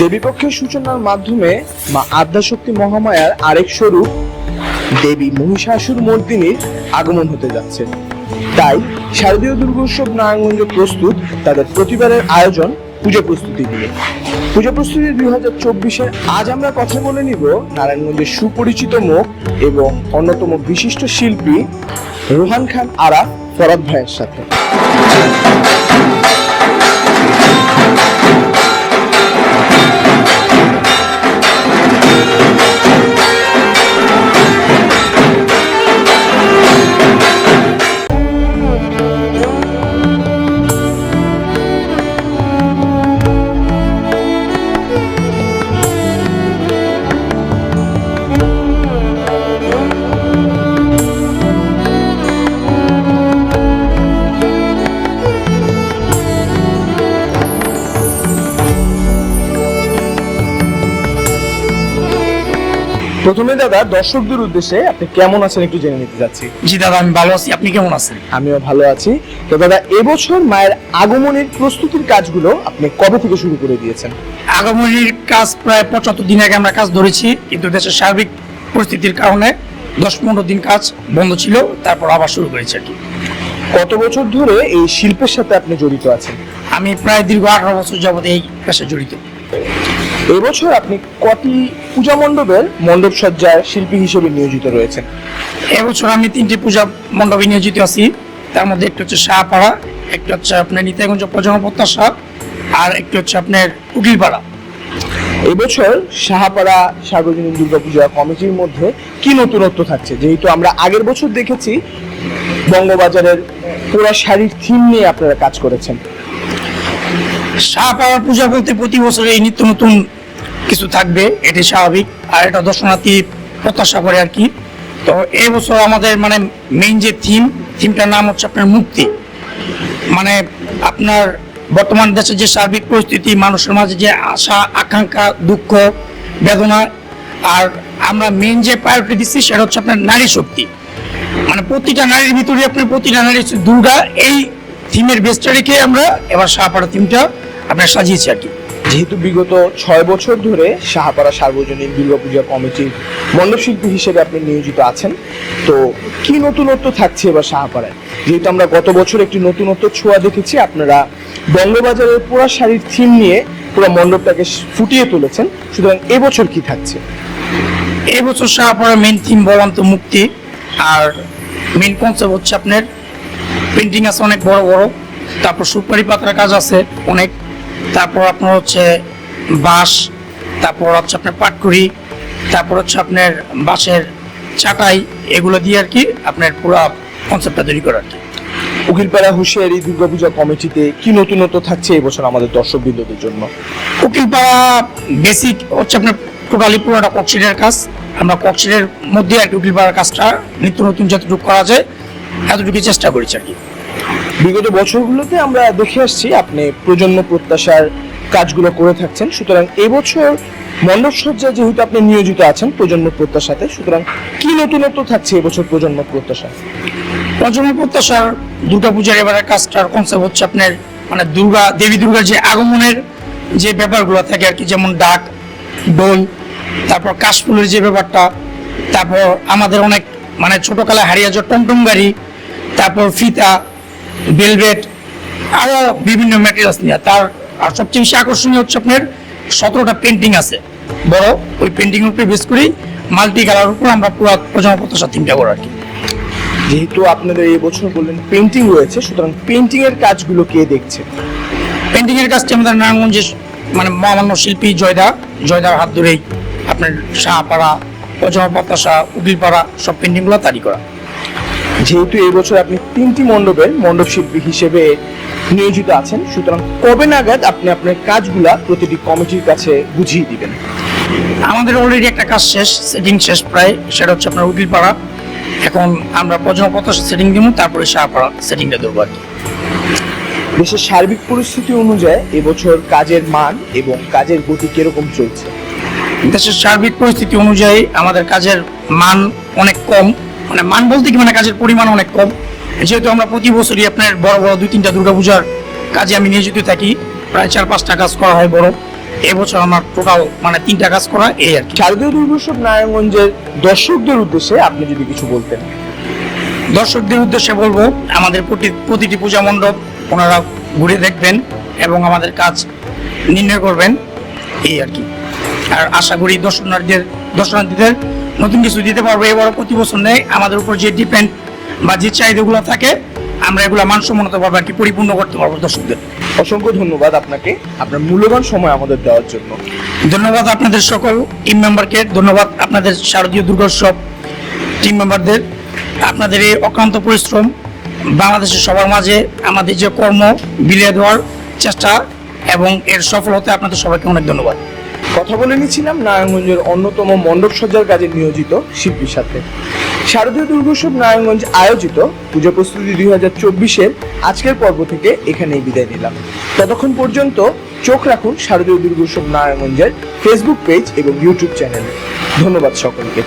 দেবীপক্ষের সূচনার মাধ্যমে মা আদ্যাশক্তি মহামায়ার আরেক স্বরূপ দেবী মহিষাসুর মর্দিনীর আগমন হতে যাচ্ছে। তাই শারদীয় দুর্গোৎসব নারায়ণগঞ্জ প্রস্তুত তাদের প্রতিবারের আয়োজন পুজো প্রস্তুতি নিয়ে। পুজো প্রস্তুতি দুই হাজার চব্বিশে আজ আমরা কথা বলে নিব নারায়ণগঞ্জের সুপরিচিত মুখ এবং অন্যতম বিশিষ্ট শিল্পী রোহান খান আরা ফরাদ ভাইয়ের সাথে। প্রথমে দাদা দর্শকদের উদ্দেশ্যে আপনি কেমন আছেন একটু জেনে নিতে যাচ্ছি জি দাদা আমি ভালো আছি। আপনি কেমন আছেন? আমিও ভালো আছি। তো দাদা এবছর মায়ের আগমনের প্রস্তুতির কাজগুলো আপনি কবে থেকে শুরু করে দিয়েছেন? আগমনীর কাজ প্রায় পঁচাত্তর দিন আগে আমরা কাজ ধরেছি কিন্তু দেশের সার্বিক পরিস্থিতির কারণে দশ পনেরো দিন কাজ বন্ধ ছিল তারপর আবার শুরু করেছি আর কি। কত বছর ধরে এই শিল্পের সাথে আপনি জড়িত আছেন? আমি প্রায় দীর্ঘ আঠারো বছর যাবত এই পেশায় জড়িত। এবছর আপনি কটি পূজা মণ্ডপের মণ্ডপ সজ্জার শিল্পী হিসেবে নিয়োজিত রয়েছেন? এবছর আমি তিনটি পূজা মণ্ডপে নিয়োজিত আছি। তার মধ্যে একটি হচ্ছে শাহপাড়া একটা হচ্ছে আপনার নিতাইগঞ্জ প্রজন্ম প্রত্যাশা আর একটি হচ্ছে আপনার উকিলপাড়া। এবছর সাহাপাড়া সার্বজনীন দুর্গাপূজা কমিটির মধ্যে কি নতুনত্ব থাকছে? যেহেতু আমরা আগের বছর দেখেছি বঙ্গবাজারের পুরা শাড়ির থিম নিয়ে আপনারা কাজ করেছেন। শাহপাড়ার পূজা বলতে প্রতি বছর এই নিত্য নতুন কিছু থাকবে, এটি স্বাভাবিক। আর এটা দর্শনার্থী প্রত্যাশা করে আর কি। তো এই বছর আমাদের মানে মেইন যে থিম থিমটার নাম হচ্ছে আপনার মুক্তি। মানে আপনার বর্তমান দেশের যে সার্বিক পরিস্থিতি, মানুষের মাঝে যে আশা, আকাঙ্ক্ষা, দুঃখ, বেদনা, আর আমরা মেইন যে প্রায়োরিটি দিচ্ছি সেটা হচ্ছে আপনার নারী শক্তি। মানে প্রতিটা নারীর ভিতরে আপনার প্রতিটা নারী দুর্গা। এই থিমের বেসটা রেখে আমরা এবার শাহপাড়া থিমটা আপনার সাজিয়েছি আর কি। যেহেতু বিগত ছয় বছর ধরে সাহাপাড়া সার্বজনীন দুর্গাপূজা কমিটির মণ্ডপশিল্পী হিসেবে আপনি নিয়োজিত আছেন তো কি নতুনত্ব থাকছে এবার সাহাপাড়ায় যেহেতু আমরা গত বছর একটি নতুনত্ব ছোঁয়া দেখেছি আপনারা বঙ্গবাজারের পুরা শাড়ির থিম নিয়ে পুরো মণ্ডপটাকে ফুটিয়ে তুলেছেন সুতরাং এবছর কি থাকছে? এই বছর শাহপাড়ার মেন থিম বললাম তো মুক্তি আর মেন কনসেপ্ট হচ্ছে আপনার পেন্টিং আছে অনেক বড় বড় তারপর সুপারি পাতার কাজ আছে অনেক। তারপর আপনার হচ্ছে বাঁশ তারপর হচ্ছে আপনার পাটকুড়ি তারপর হচ্ছে আপনার বাঁশের চাটাই এগুলো দিয়ে আর কি আপনার পুরো কনসেপ্টটা তৈরি করা আর কি। উকিলপাড়া হুঁশিয়ারি দুর্গাপূজা কমিটিতে কি নতুনত্ব থাকছে এবছর আমাদের দর্শকবৃন্দদের জন্য? উকিলপাড়া বেসিক হচ্ছে আপনার টোটালি পুরোটা ককশিটের কাজ। আমরা ককশিটের মধ্যে আর কি উকিলপাড়ার কাজটা নিত্য নতুন যতটুকু করা যায় এতটুকু চেষ্টা করেছি আর কি। বিগত বছরগুলোতে আমরা দেখে আসছি আপনি প্রজন্ম প্রত্যাশার কাজগুলো করে থাকছেন। সুতরাং এবছর মণ্ডপ যেহেতু আপনি নিয়োজিত আছেন প্রজন্ম প্রত্যাশাতে, সুতরাং কি নতুনত্ব থাকছে এবছর প্রজন্ম প্রত্যাশা প্রজন্ম প্রত্যাশার দুর্গা পূজার এবারের কাজটার কনসেপ্ট হচ্ছে আপনার মানে দুর্গা, দেবী দুর্গার যে আগমনের যে ব্যাপারগুলো থাকে আর কি, যেমন ডাক ডোল তারপর কাশফুলের যে ব্যাপারটা, তারপর আমাদের অনেক মানে ছোটকালে হারিয়ে যাওয়া টমটম গাড়ি, তারপর ফিতা বেলভেট আরও বিভিন্ন ম্যাটেরিয়ালস নিয়ে। তার আর সবচেয়ে বেশি আকর্ষণীয় হচ্ছে আপনার সতেরোটা পেন্টিং আছে। বড় ওই পেন্টিংয়ের উপরে বেশ করেই মাল্টি কালার উপর আমরা পুরো প্রজন্ম প্রত্যাশা থিমটা করো আর কি। যেহেতু আপনাদের এই বছর বললেন পেন্টিং রয়েছে সুতরাং পেন্টিং এর কাজগুলো কে দেখছে? পেন্টিং এর কাজটি আমাদের নারায়ণগঞ্জের মানে মহামান্য শিল্পী জয়দা জয়দার হাত ধরেই আপনার শাহপাড়া পজমা প্রত্যাশা উকিলপাড়া সব পেন্টিংগুলো তারি করা। যেহেতু এবছর আপনি তিনটি মণ্ডপের মণ্ডপ শিল্পী হিসেবে নিয়োজিত আছেন সুতরাং কবে নাগাদ আপনি আপনার কাজগুলা প্রতিটি কমিটির কাছে বুঝিয়ে দিবেন? আমাদের অলরেডি একটা কাজ শেষ সেটিং শেষ প্রায় সেটা হচ্ছে আপনার উকিলপাড়া। এখন আমরা প্রত্যাশা সেটিং দিব তারপরে শাহপাড়া সেটিংটা দেবো আর কি। দেশের সার্বিক পরিস্থিতি অনুযায়ী এবছর কাজের মান এবং কাজের গতি কীরকম চলছে? দেশের সার্বিক পরিস্থিতি অনুযায়ী আমাদের কাজের মান অনেক কম। মানে মান বলতে কি মানে কাজের পরিমাণ অনেক কম। যেহেতু আমরা প্রতি বছরই আপনার বড় বড় দুই তিনটা দুর্গাপূজার কাজে আমি নিয়োজিত থাকি প্রায় চার পাঁচটা কাজ করা হয় বড়। এবছর আমার টোটাল মানে তিনটা কাজ করা এই আর কি। শারদীয় দুর্গোৎসব নারায়ণগঞ্জের দর্শকদের উদ্দেশ্যে আপনি যদি কিছু বলতেন। দর্শকদের উদ্দেশ্যে বলব আমাদের প্রতি- প্রতিটি পূজা মণ্ডপ ওনারা ঘুরে দেখবেন এবং আমাদের কাজ নির্ণয় করবেন এই আর কি। আর আশা করি দর্শনার্থীদের দর্শনার্থীদের নতুন কিছু দিতে পারব এবারও প্রতি বছর নেই। আমাদের উপর যে ডিপেন্ড বা যে চাহিদাগুলো থাকে আমরা এগুলো মানসম্মত পারব আর কি পরিপূর্ণ করতে পারব দর্শকদের। অসংখ্য ধন্যবাদ আপনাকে। আপনার মূল্যবান সময় আমাদের দেওয়ার জন্য। ধন্যবাদ আপনাদের সকল টিম মেম্বারকে ধন্যবাদ আপনাদের শারদীয় দুর্গোৎসব টিম মেম্বারদের আপনাদের এই অক্লান্ত পরিশ্রম বাংলাদেশের সবার মাঝে আমাদের যে কর্ম বিলিয়ে দেওয়ার চেষ্টা এবং এর সফল হতে আপনাদের সবাইকে অনেক ধন্যবাদ। কথা বলে নিয়েছিলাম নারায়ণগঞ্জের অন্যতম মণ্ডপ সজ্জার কাজে নিয়োজিত শিল্পীর সাথে। শারদীয় দুর্গোৎসব নারায়ণগঞ্জ আয়োজিত, পুজো প্রস্তুতি দুই হাজার চব্বিশের আজকের পর্ব থেকে এখানেই বিদায় নিলাম। ততক্ষণ পর্যন্ত চোখ রাখুন শারদীয় দুর্গোৎসব নারায়ণগঞ্জের ফেসবুক পেজ এবং ইউটিউব চ্যানেলে ধন্যবাদ সকলকে।